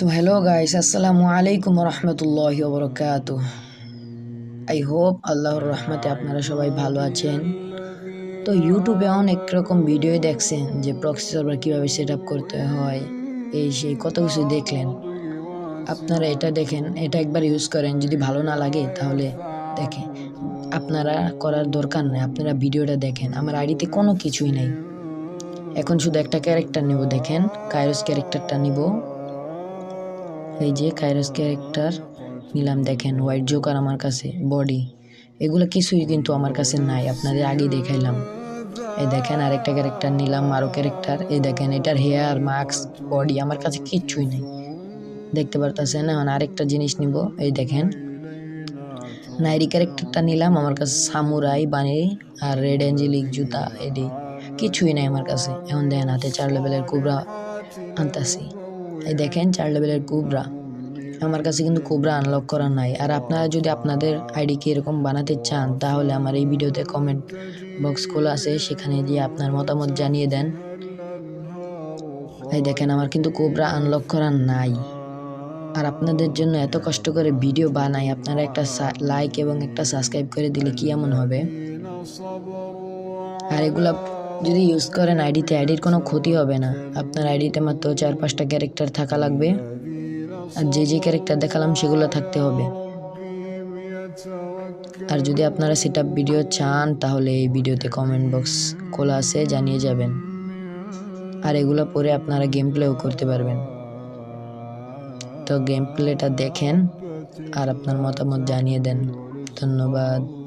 তো hello guys আসসালামু আলাইকুম রহমতুল্লাহ বরকাত আই হোপ আল্লাহর রহমতে আপনারা সবাই ভালো আছেন। তো ইউটিউবে অনেক রকম ভিডিও দেখছেন যে প্রক্সি সার্ভার কীভাবে সেট করতে হয়, এই সেই কত কিছু দেখলেন। আপনারা এটা দেখেন, এটা একবার ইউজ করেন, যদি ভালো না লাগে তাহলে দেখেন। আপনারা করার দরকার নেই, আপনারা ভিডিওটা দেখেন। আমার আইডিতে কোনো কিছুই নেই। এখন শুধু একটা ক্যারেক্টার নেব, দেখেন। কাইরোস ক্যারেক্টারটা নিব। এই যে কাইরাস ক্যারেক্টার নিলাম দেখেন হোয়াইট জোকার আমার কাছে বডি এগুলো কিছুই কিন্তু আমার কাছে নাই, আপনাদের আগেই দেখাইলাম। এই দেখেন আরেকটা ক্যারেক্টার নিলাম আরও ক্যারেক্টার এই দেখেন এটার হেয়ার মাস্ক বডি আমার কাছে কিচ্ছুই নেই। দেখতে পারতেছেন, এখন আরেকটা জিনিস নিব, এই দেখেন। নাইরি ক্যারেক্টারটা নিলাম, আমার কাছে সামুরাই বানি আর রেড অ্যাঞ্জেলিক জুতা, এডি। কিছুই নাই আমার কাছে, এখন দেখেন হাতে চার লেভেলের কুবরা আনতাছি। এই দেখেন চার লেভেলের কুবরা। আমার কাছে কিন্তু কুবরা আনলক করা নাই। আর আপনারা যদি আপনাদের আইডি আইডিকে এরকম বানাতে চান, তাহলে আমার এই ভিডিওতে কমেন্ট বক্স খোলা আছে, সেখানে গিয়ে আপনার মতামত জানিয়ে দেন। এই দেখেন, আমার কিন্তু কোবরা আনলক করা নাই। আর আপনাদের জন্য এত কষ্ট করে ভিডিও বানাই, আপনারা একটা লাইক এবং একটা সাবস্ক্রাইব করে দিলে কি এমন হবে? আর এগুলা যদি ইউজ করেন আইডিতে আইডির কোনো ক্ষতি হবে না। আপনার আইডিতে মাত্র চার, পাঁচটা ক্যারেক্টার থাকা লাগবে। আর যে যে ক্যারেক্টার দেখালাম, সেগুলো থাকতে হবে। আর যদি আপনারা সেট ভিডিও চান, তাহলে এই ভিডিওতে কমেন্ট বক্স খোলা আছে, জানিয়ে যাবেন। আর এগুলো পরে আপনারা গেম প্লেও করতে পারবেন। তো গেম প্লেটা দেখেন, আর আপনার মতামত জানিয়ে দেন। ধন্যবাদ।